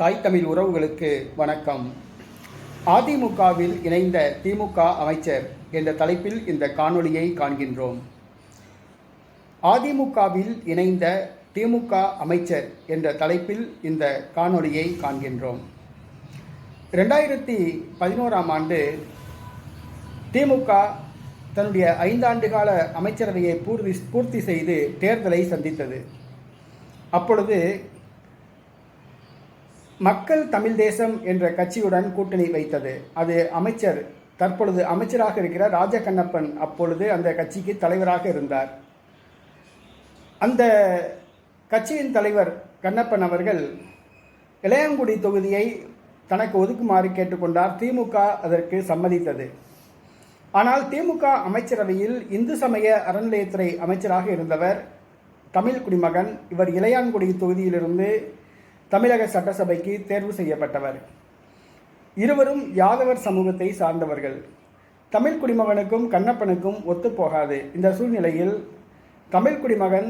தாய் தமிழ் உறவுகளுக்கு வணக்கம். அதிமுகவில் இணைந்த திமுக அமைச்சர் என்ற தலைப்பில் இந்த காணொளியை காண்கின்றோம். அதிமுகவில் இணைந்த திமுக அமைச்சர் என்ற தலைப்பில் இந்த காணொளியை காண்கின்றோம். ரெண்டாயிரத்தி பதினோராம் ஆண்டு திமுக தன்னுடைய ஐந்தாண்டு கால அமைச்சரவையை பூர்த்தி பூர்த்தி செய்து தேர்தலை சந்தித்தது. அப்பொழுது மக்கள் தமிழ் தேசம் என்ற கட்சியுடன் கூட்டணி வைத்தது. அது அமைச்சர் தற்பொழுது அமைச்சராக இருக்கிற ராஜகண்ணப்பன் அப்பொழுது அந்த கட்சிக்கு தலைவராக இருந்தார். அந்த கட்சியின் தலைவர் கண்ணப்பன் அவர்கள் இளையங்குடி தொகுதியை தனக்கு ஒதுக்குமாறு கேட்டுக்கொண்டார். திமுக அதற்கு சம்மதித்தது. ஆனால் திமுக அமைச்சரவையில் இந்து சமய அறநிலையத்துறை அமைச்சராக இருந்தவர் தமிழ் குடிமகன். இவர் இளையான்குடி தொகுதியிலிருந்து தமிழக சட்டசபைக்கு தேர்வு செய்யப்பட்டவர். இருவரும் யாதவர் சமூகத்தை சார்ந்தவர்கள். தமிழ் குடிமகனுக்கும் கண்ணப்பனுக்கும் ஒத்துப்போகாது இந்த சூழ்நிலையில் தமிழ் குடிமகன்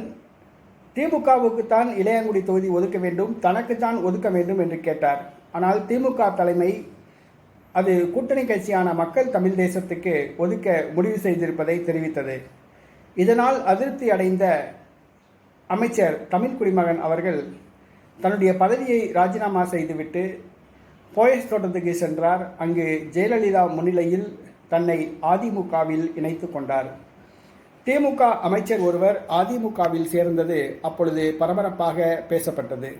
திமுகவுக்குத்தான் இளையங்குடி தொகுதி ஒதுக்க வேண்டும் தனக்குத்தான் ஒதுக்க வேண்டும் என்று கேட்டார். ஆனால் திமுக தலைமை அது கூட்டணி கட்சியான மக்கள் தமிழ் தேசத்துக்கு ஒதுக்க முடிவு செய்திருப்பதை தெரிவித்தது. இதனால் அதிருப்தி அடைந்த அமைச்சர் தமிழ் குடிமகன் அவர்கள் தன்னுடைய பதவியை ராஜினாமா செய்துவிட்டு போயஸ் தோட்டத்துக்கு சென்றார். அங்கு ஜெயலலிதா முன்னிலையில் தன்னை அதிமுகவில் இணைத்து கொண்டார். திமுக அமைச்சர் ஒருவர் அதிமுகவில் சேர்ந்தது அப்பொழுது பரபரப்பாக பேசப்பட்டது.